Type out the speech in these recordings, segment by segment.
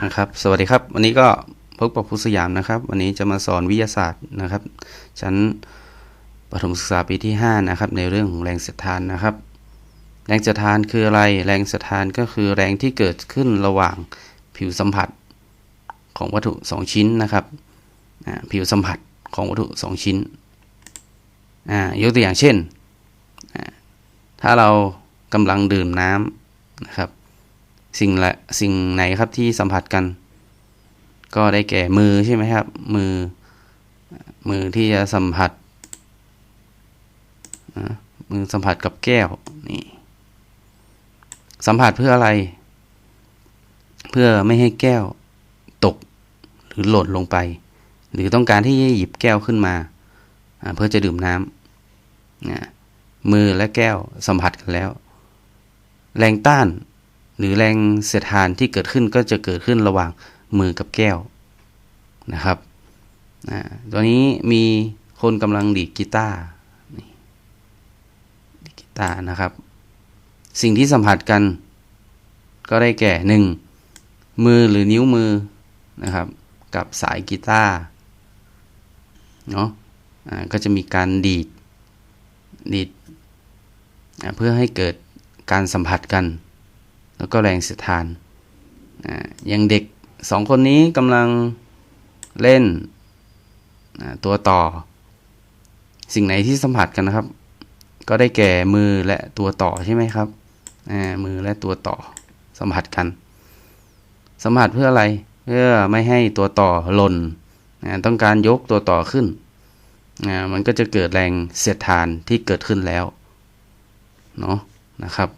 นะครับสวัสดีครับ วันนี้ก็พบกับครูสยามนะครับ วันนี้จะมาสอนวิทยาศาสตร์นะครับ ชั้นประถมศึกษาปีที่ 5 นะครับ ในเรื่องของแรงเสียดทานนะครับ แรงเสียดทานคืออะไร แรงเสียดทานก็คือแรงที่เกิดขึ้นระหว่างผิวสัมผัสของวัตถุ 2 ชิ้นนะครับผิวสัมผัสของวัตถุ 2 ชิ้นยกตัวอย่างเช่น ถ้าเรากำลังดื่มน้ำนะครับ สิ่งละสิ่งไหนครับที่สัมผัสกัน ก็ได้แก่มือใช่ไหมครับ มือ มือที่จะสัมผัสมือสัมผัสกับแก้วนี่สัมผัสเพื่ออะไร เพื่อไม่ให้แก้วตกหรือหล่นลงไป หรือต้องการที่จะหยิบแก้วขึ้นมา เพื่อจะดื่มน้ำมือและแก้วสัมผัสกันแล้ว แรงต้าน หรือแรงเสียดทานที่เกิดขึ้นก็จะเกิดขึ้นระหว่างมือกับแก้วนะครับตัวนี้มีคนกำลังดีดกีตาร์ดีกีตาร์นะครับ สิ่งที่สัมผัสกัน ก็ได้แก่หนึ่งมือหรือนิ้วมือนะครับ กับสายกีตาร์เนาะก็จะมีการดีดดีดเพื่อให้เกิดการสัมผัสกัน แล้วก็แรงเสียดทานอย่างเด็กสองคนนี้กำลังเล่นตัวต่อ สิ่งไหนที่สัมผัสกันนะครับ ก็ได้แก่มือและตัวต่อใช่ไหมครับมือและตัวต่อสัมผัสกัน สัมผัสเพื่ออะไร เพื่อไม่ให้ตัวต่อหล่นต้องการยกตัวต่อขึ้น มันก็จะเกิดแรงเสียดทานที่เกิดขึ้นแล้ว เนาะนะครับ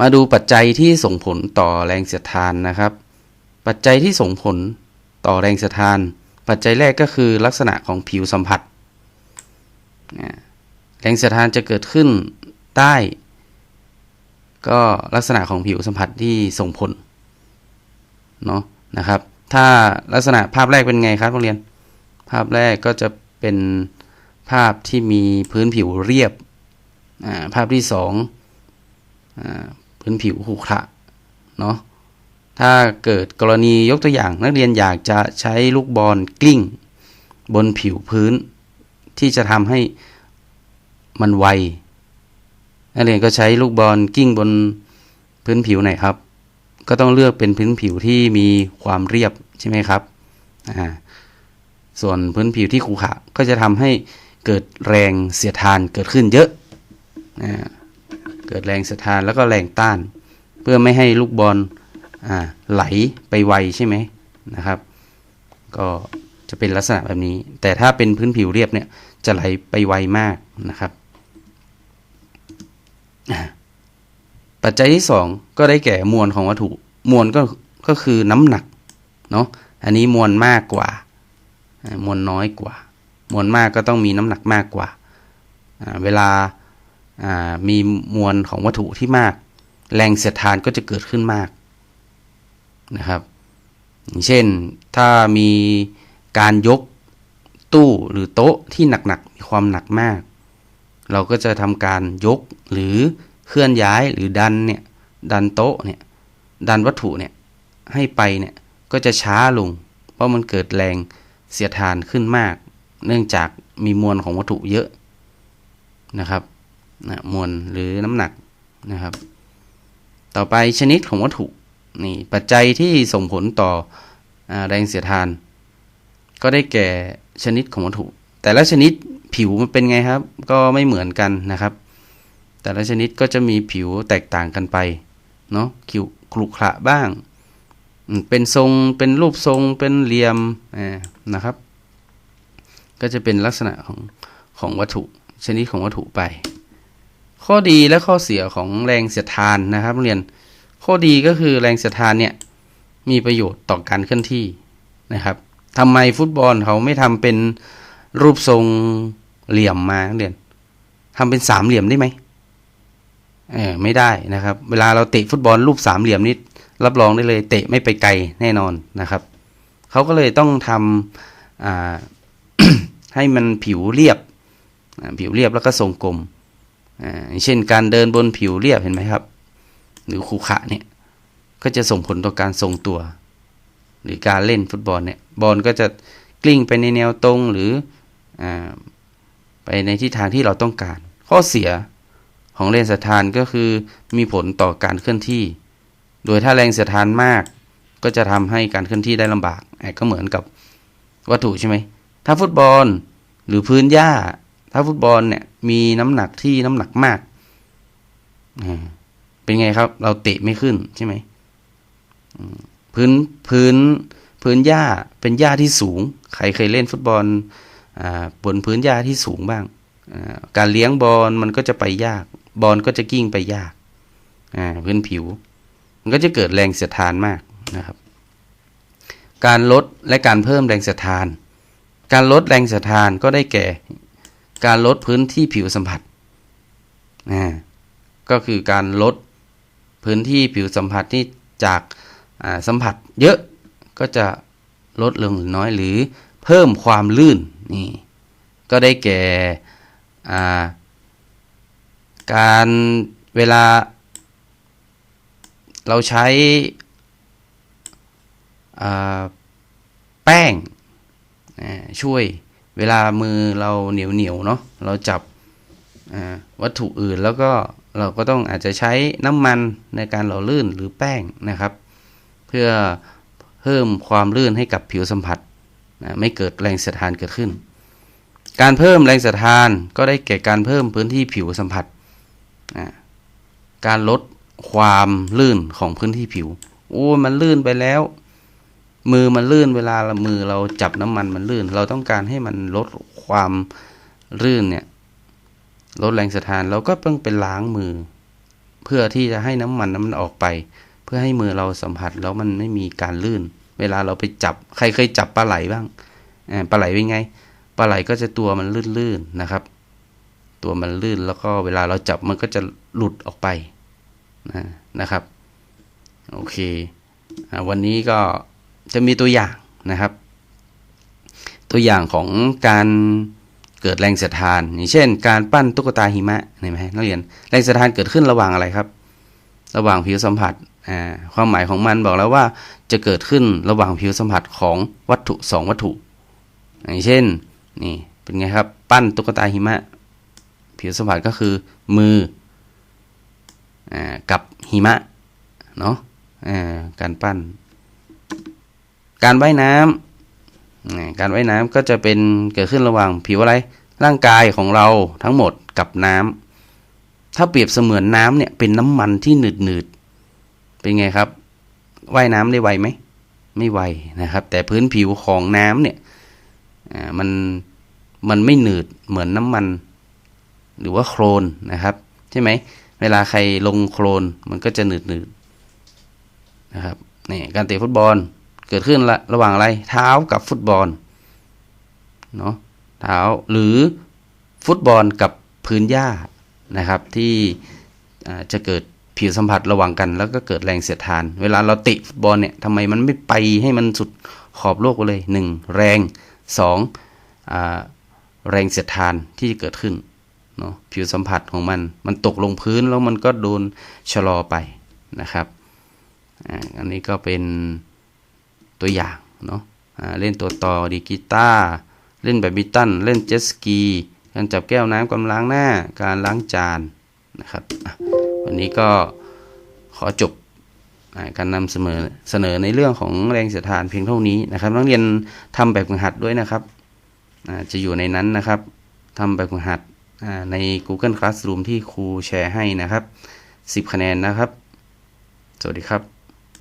มาดูปัจจัยที่ส่งผลต่อแรงเสียดทานนะครับ ปัจจัยที่ส่งผลต่อแรงเสียดทาน ปัจจัยแรกก็คือลักษณะของผิวสัมผัส แรงเสียดทานจะเกิดขึ้นได้ ก็ลักษณะของผิวสัมผัสที่ส่งผลเนาะนะครับ ถ้าลักษณะภาพแรกเป็นไงครับนักเรียน ภาพแรกก็จะเป็นภาพที่มีพื้นผิวเรียบ ภาพที่สอง พื้นผิวขุขระเนาะถ้าเกิดกรณียกตัวอย่าง นักเรียนอยากจะใช้ลูกบอลกลิ้ง บนผิวพื้น ที่จะทำให้มันไว นักเรียนก็ใช้ลูกบอลกิ้งบนพื้นผิวไหนครับ ก็ต้องเลือกเป็นพื้นผิวที่มีความเรียบใช่ไหมครับอ่าส่วนพื้นผิวที่ขรุขระก็จะทำให้เกิดแรงเสียดทานเกิดขึ้นเยอะอ่า เกิดแรงสะท้านแล้วก็แรงต้าน เพื่อไม่ให้ลูกบอลไหลไปไวใช่ไหมนะครับ ก็จะเป็นลักษณะแบบนี้ แต่ถ้าเป็นพื้นผิวเรียบเนี่ยจะไหลไปไวมากนะครับ ปัจจัยที่ 2 ก็ได้แก่มวลของวัตถุมวลก็ก็คือน้ำหนักเนาะอันนี้มวลมากกว่ามวลน้อยกว่า มวลมากก็ต้องมีน้ำหนักมากกว่า เวลา มีมวลของวัตถุที่มาก แรงเสียดทานก็จะเกิดขึ้นมากนะครับ เช่นถ้ามีการยกตู้หรือโต๊ะที่หนักๆมีความหนักมาก เราก็จะทำการยกหรือเคลื่อนย้ายหรือดันเนี่ยดันโต๊ะเนี่ยดันวัตถุเนี่ยให้ไปเนี่ยก็จะช้าลง เพราะมันเกิดแรงเสียดทานขึ้นมาก เนื่องจากมีมวลของวัตถุเยอะนะครับ นะมวลหรือน้ำหนักนะครับ ต่อไปชนิดของวัตถุนี่ปัจจัยที่ส่งผลต่ออแรงเสียดทาน ก็ได้แก่ชนิดของวัตถุ แต่ละชนิดผิวมันเป็นไงครับ ก็ไม่เหมือนกันนะครับ แต่ละชนิดก็จะมีผิวแตกต่างกันไปเนาะคิวคลุขระบ้าง เป็นทรงเป็นรูปทรงเป็นเหลี่ยมนะครับ ก็จะเป็นลักษณะของของวัตถุชนิดของวัตถุไป ข้อดีและข้อเสียของแรงเสียดทานนะครับเรียน ข้อดีก็คือแรงเสียดทานเนี่ยมีประโยชน์ต่อการเคลื่อนที่นะครับทำไมฟุตบอลเขาไม่ทำเป็นรูปทรงเหลี่ยมมาเรียนทำเป็นสามเหลี่ยมได้ไหมเออไม่ได้นะครับ เวลาเราเตะฟุตบอลรูปสามเหลี่ยมนี้รับรองได้เลย เตะไม่ไปไกลแน่นอนนะครับเขาก็เลยต้องทำให้มันผิวเรียบผิวเรียบแล้วก็ทรงกลม เช่นการเดินบนผิวเรียบเห็นไหมครับ หรือคูขะเนี่ยก็จะส่งผลต่อการทรงตัว หรือการเล่นฟุตบอลเนี่ยบอลก็จะกลิ้งไปในแนวตรงหรืออไปในทิศทางที่เราต้องการ ข้อเสียของแรงเสียดทานก็คือมีผลต่อการเคลื่อนที่ โดยถ้าแรงเสียดทานมาก ก็จะทำให้การเคลื่อนที่ได้ลำบากอะก็เหมือนกับวัตถุใช่ไหมถ้าฟุตบอลหรือพื้นหญ้า ถ้าฟุตบอลเนี่ยมีน้ำหนักที่น้ำหนักมาก เป็นไงครับ เราเตะไม่ขึ้นใช่ไหมพื้นพื้นพื้นหญ้าเป็นหญ้าที่สูง ใครเคยเล่นฟุตบอลอบนพื้นหญ้าที่สูงบ้าง การเลี้ยงบอลมันก็จะไปยาก บอลก็จะกิ้งไปยากพื้นผิว มันก็จะเกิดแรงเสียดทานมากนะครับ การลดและการเพิ่มแรงเสียดทาน การลดแรงเสียดทานก็ได้แก่ การลดพื้นที่ผิวสัมผัสอ่าก็คือการลดพื้นที่ผิวสัมผัสที่จากสัมผัสเยอะก็จะลดลงหรือน้อยหรือเพิ่มความลื่นนี่ก็ได้แก่การเวลาเราใช้แป้งช่วย เวลามือเราเหนียวเหนียวเนาะเราจับวัตถุอื่นแล้วก็เราก็ต้องอาจจะใช้น้ำมันในการหล่อลื่นหรือแป้งนะครับ เพื่อเพิ่มความลื่นให้กับผิวสัมผัสนะไม่เกิดแรงเสียดทานเกิดขึ้น การเพิ่มแรงเสียดทานก็ได้แก่การเพิ่มพื้นที่ผิวสัมผัสนะการลดความลื่นของพื้นที่ผิว โอ้ มันลื่นไปแล้ว มือมันลื่นเวลาเรามือเราจับน้ำมันมันลื่น เราต้องการให้มันลดความลื่นเนี่ยลดแรงเสียดทานเราก็ต้องไปล้างมือ เพื่อที่จะให้น้ำมันนั้นมันออกไป เพื่อให้มือเราสัมผัสแล้วมันไม่มีการลื่น เวลาเราไปจับใครเคยจับปลาไหลบ้างปลาไหลเป็นไงปลาไหลก็จะตัวมันลื่นๆนะครับ ตัวมันลื่นแล้วก็เวลาเราจับมันก็จะหลุดออกไปนะนะครับ โอเค วันนี้ก็ จะมีตัวอย่างนะครับ ตัวอย่างของการเกิดแรงเสียดทานอย่างเช่น การปั้นตุ๊กตาหิมะเห็นไหมนักเรียนแรงเสียดทานเกิดขึ้นระหว่างอะไรครับ ระหว่างผิวสัมผัสความหมายของมันบอกแล้วว่าจะเกิดขึ้นระหว่างผิวสัมผัสของวัตถุสองวัตถุ อย่างเช่นนี่เป็นไงครับ ปั้นตุ๊กตาหิมะ ผิวสัมผัสก็คือมืออกับหิมะเนาะการปั้น การว่ายน้ำอ่าการว่ายน้ำก็จะเป็นเกิดขึ้นระหว่างผิวอะไร ร่างกายของเราทั้งหมดกับน้ำถ้าเปรียบเสมือนน้ำเนี่ยเป็นน้ำมันที่หนืดหนืดเป็นไงครับ ว่ายน้ำได้ไวไหม ไม่ไวนะครับ แต่พื้นผิวของน้ำเนี่ยมันมันไม่หนืดเหมือนน้ำมัน หรือว่าโครนนะครับใช่ไหมเวลาใครลงโครนมันก็จะหนืดหนืดนะครับนี่การเตะฟุตบอล เกิดขึ้นละระหว่างอะไร เท้ากับฟุตบอลเนาะเท้าหรือฟุตบอลกับพื้นหญ้านะครับ ที่จะเกิดผิวสัมผัสระหว่างกัน แล้วก็เกิดแรงเสียดทาน เวลาเราเตะฟุตบอลเนี่ยทำไมมันไม่ไปให้มันสุดขอบโลกไปเลยหนึ่งแรงสองแรงเสียดทานที่จะเกิดขึ้นเนาะผิวสัมผัสของมัน มันตกลงพื้นแล้วมันก็โดนชะลอไปนะครับอันนี้ก็เป็น ตัวอย่างเนาะเล่นตัวต่อดีกีตาร์เล่นแบบบิดตัน เล่นเจ็ตสกี การจับแก้วน้ำกำล้างหน้า การล้างจานนะครับ วันนี้ก็ขอจบอการนำเสนอเสนอในเรื่องของแรงเสียดทานเพียงเท่านี้นะครับนักเรียนทำแบบฝึกหัดด้วยนะครับ จะอยู่ในนั้นนะครับทำแบบฝึกหัดใน Google Classroom ที่ครูแชร์ให้นะครับ 10 คะแนนนะครับ สวัสดีครับ